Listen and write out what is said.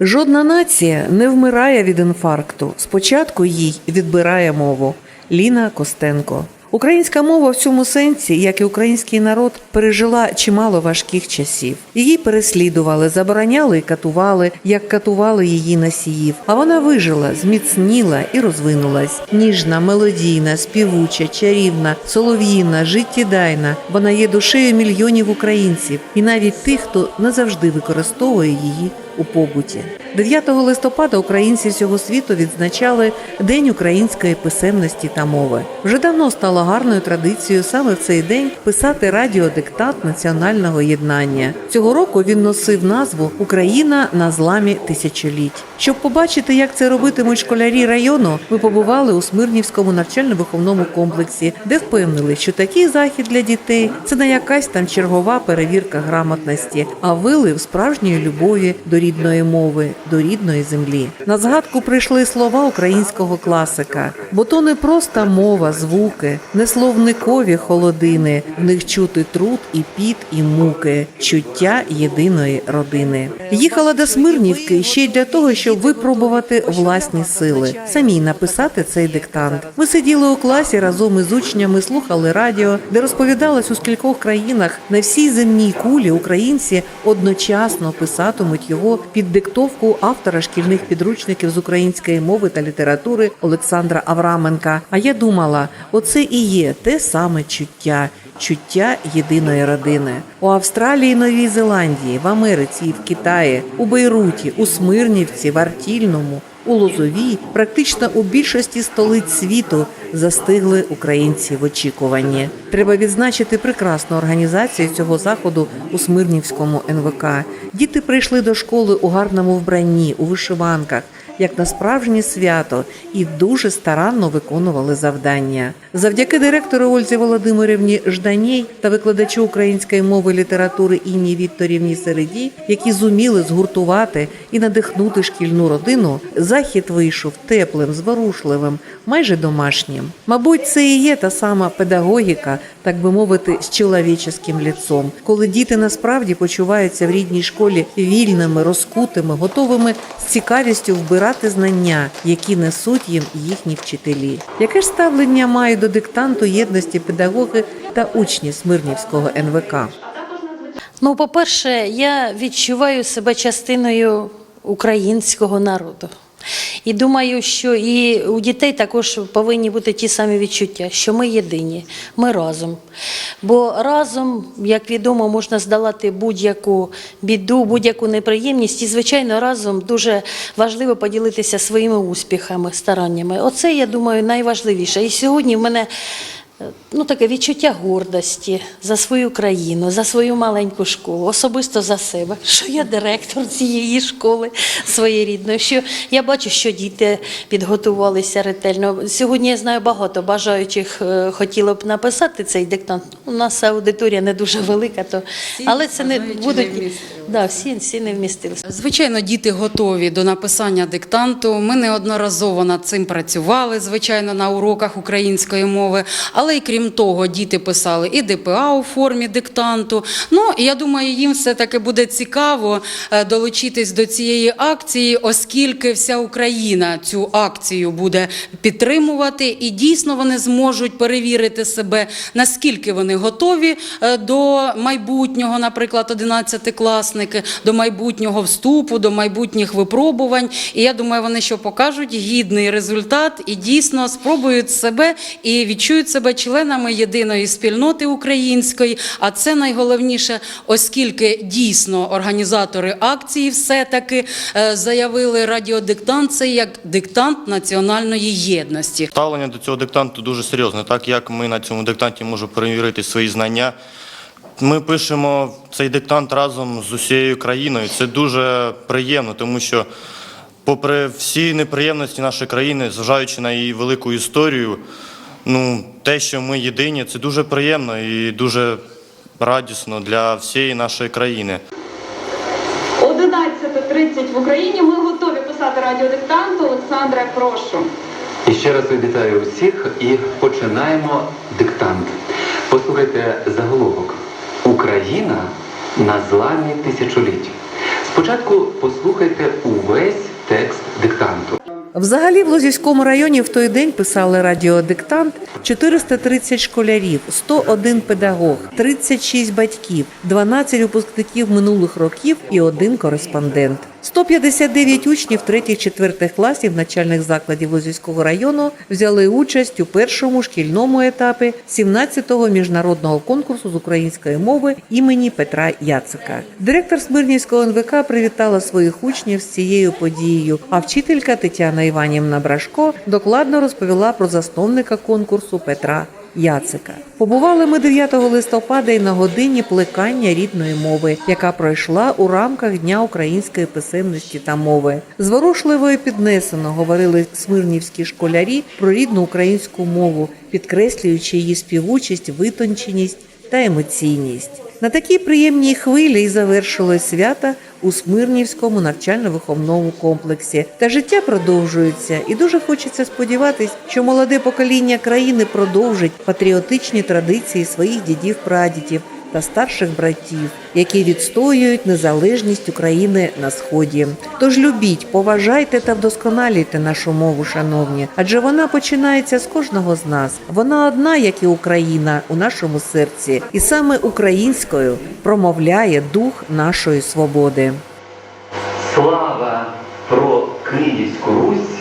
Жодна нація не вмирає від інфаркту. Спочатку їй відбирає мову. Ліна Костенко. Українська мова в цьому сенсі, як і український народ, пережила чимало важких часів. Її переслідували, забороняли і катували, як катували її носіїв. А вона вижила, зміцніла і розвинулась. Ніжна, мелодійна, співуча, чарівна, солов'їна, життєдайна. Вона є душею мільйонів українців і навіть тих, хто не завжди використовує її у побуті. 9 листопада українці всього світу відзначали День української писемності та мови. Вже давно стало гарною традицією саме в цей день писати радіодиктант національного єднання. Цього року він носив назву Україна на зламі тисячоліть. Щоб побачити, як це робитимуть школярі району, ми побували у Смирнівському навчально-виховному комплексі, де впевнили, що такий захід для дітей це не якась там чергова перевірка грамотності, а вилив справжньої любові до рідної мови, до рідної землі. На згадку прийшли слова українського класика, бо то не просто мова, звуки, не словникові холодини, в них чути труд і піт, і муки, чуття єдиної родини. Їхала до Смирнівки ще й для того, щоб випробувати власні сили, самій написати цей диктант. Ми сиділи у класі разом із учнями, слухали радіо, де розповідалось у скількох країнах на всій земній кулі українці одночасно писатимуть його під диктовку автора шкільних підручників з української мови та літератури Олександра Авраменка. А я думала, оце і є те саме чуття. Чуття єдиної родини у Австралії, Новій Зеландії, в Америці в Китаї, у Бейруті, у Смирнівці, в Артільному, у Лозовій, практично у більшості столиць світу застигли українці в очікуванні. Треба відзначити прекрасну організацію цього заходу у Смирнівському НВК. Діти прийшли до школи у гарному вбранні, у вишиванках. Як на справжнє свято і дуже старанно виконували завдання. Завдяки директору Ользі Володимирівні Жданій та викладачу української мови літератури Інні Вікторівні Середі, які зуміли згуртувати і надихнути шкільну родину, захід вийшов теплим, зворушливим, майже домашнім. Мабуть, це і є та сама педагогіка, так би мовити, з чоловіческим ліцом, коли діти насправді почуваються в рідній школі вільними, розкутими, готовими з цікавістю вбирати знання, які несуть їм їхні вчителі. Яке ж ставлення мають до диктанту єдності педагоги та учні Смирнівського НВК? Ну, по-перше, я відчуваю себе частиною українського народу. І думаю, що і у дітей також повинні бути ті самі відчуття, що ми єдині, ми разом. Бо разом, як відомо, можна здолати будь-яку біду, будь-яку неприємність. І, звичайно, разом дуже важливо поділитися своїми успіхами, стараннями. Оце, я думаю, найважливіше. І сьогодні в мене ну, таке відчуття гордості за свою країну, за свою маленьку школу, особисто за себе, що я директор цієї школи своєрідної, що я бачу, що діти підготувалися ретельно. Сьогодні я знаю багато бажаючих е, хотіло б написати цей диктант. У нас аудиторія не дуже велика, то але це не будуть да, всі, всі не вмістилися. Звичайно, діти готові до написання диктанту. Ми неодноразово над цим працювали, звичайно, на уроках української мови. Але й крім того, діти писали і ДПА у формі диктанту. Ну, і я думаю, їм все-таки буде цікаво е, долучитись до цієї акції, оскільки вся Україна цю акцію буде підтримувати, і дійсно вони зможуть перевірити себе, наскільки вони готові е, до майбутнього, наприклад, 11-класники, до майбутнього вступу, до майбутніх випробувань. І я думаю, вони що покажуть гідний результат і дійсно спробують себе і відчують себе членами єдиної спільноти української. А це найголовніше, оскільки дійсно організатори акції все-таки е, заявили радіодиктант це як диктант національної єдності. Ставлення до цього диктанту дуже серйозне, так як ми на цьому диктанті можемо перевірити свої знання. Ми пишемо цей диктант разом з усією країною. Це дуже приємно, тому що, попри всі неприємності нашої країни, зважаючи на її велику історію, ну, те, що ми єдині, це дуже приємно і дуже радісно для всієї нашої країни. 11.30 в Україні. Ми готові писати радіодиктант. Олександра, прошу. І ще раз вітаю усіх і починаємо диктант. Послухайте заголовок. Україна на зламі тисячоліть. Спочатку послухайте увесь текст. Взагалі в Лозівському районі в той день писали радіодиктант 430 школярів, 101 педагог, 36 батьків, 12 випускників минулих років і один кореспондент. 159 учнів 3-4 класів начальних закладів Лозівського району взяли участь у першому шкільному етапі 17-го міжнародного конкурсу з української мови імені Петра Яцика. Директор Смирнівського НВК привітала своїх учнів з цією подією, а вчителька Тетяна Іванівна Брашко докладно розповіла про засновника конкурсу Петра Яцика. Побували ми 9 листопада і на годині плекання рідної мови, яка пройшла у рамках Дня української писемності та мови. Зворушливо і піднесено говорили смирнівські школярі про рідну українську мову, підкреслюючи її співучість, витонченість та емоційність. На такій приємній хвилі і завершилось свято у Смирнівському навчально-виховному комплексі. Та життя продовжується, і дуже хочеться сподіватись, що молоде покоління країни продовжить патріотичні традиції своїх дідів-прадідів та старших братів, які відстоюють незалежність України на сході. Тож любіть, поважайте та вдосконалюйте нашу мову, шановні, адже вона починається з кожного з нас. Вона одна, як і Україна, у нашому серці, і саме українською промовляє дух нашої свободи. Слава про Київську Русь